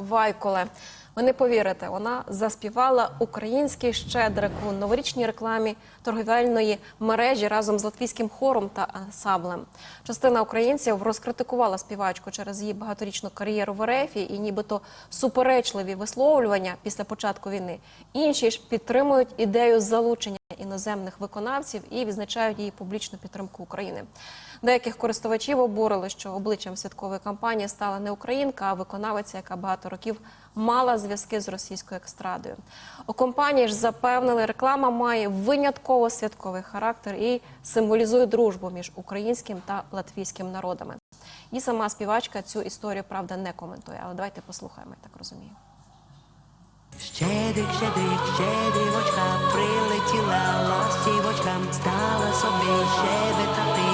Вайколе. Ви не повірите, вона заспівала український щедрик у новорічній рекламі торговельної мережі разом з латвійським хором та ансамблем. Частина українців розкритикувала співачку через її багаторічну кар'єру в РФ і нібито суперечливі висловлювання після початку війни. Інші ж підтримують ідею залучення іноземних виконавців і відзначають її публічну підтримку України. Деяких користувачів обурили, що обличчям святкової кампанії стала не українка, а виконавиця, яка багато років мала зв'язки з російською екстрадою. У компанії ж запевнили, реклама має винятково святковий характер і символізує дружбу між українським та латвійським народами. І сама співачка цю історію правда не коментує. Але давайте послухаємо, я так розумію. Щедрик, щедрик, щедрівочка, прилетіла ластівочка, стала собі щебетати,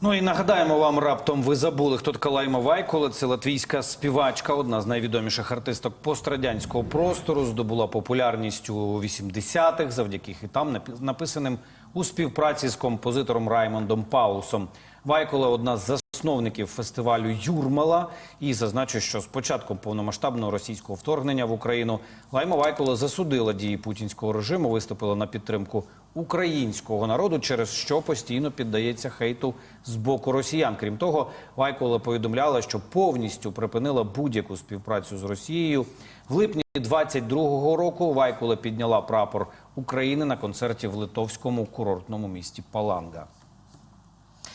Ну і нагадаємо вам раптом, ви забули, хто така Лайма Вайколе. Це латвійська співачка, одна з найвідоміших артисток пострадянського простору. Здобула популярність у 80-х завдяки хітам, написаним у співпраці з композитором Раймондом Паулсом. Вайколе одна з засновників фестивалю Юрмала. І зазначу, що з початком повномасштабного російського вторгнення в Україну Лайма Вайколе засудила дії путінського режиму, виступила на підтримку українського народу, через що постійно піддається хейту з боку росіян. Крім того, Вайколе повідомляла, що повністю припинила будь-яку співпрацю з Росією. В липні 22-го року Вайкула підняла прапор України на концерті в литовському курортному місті Паланга.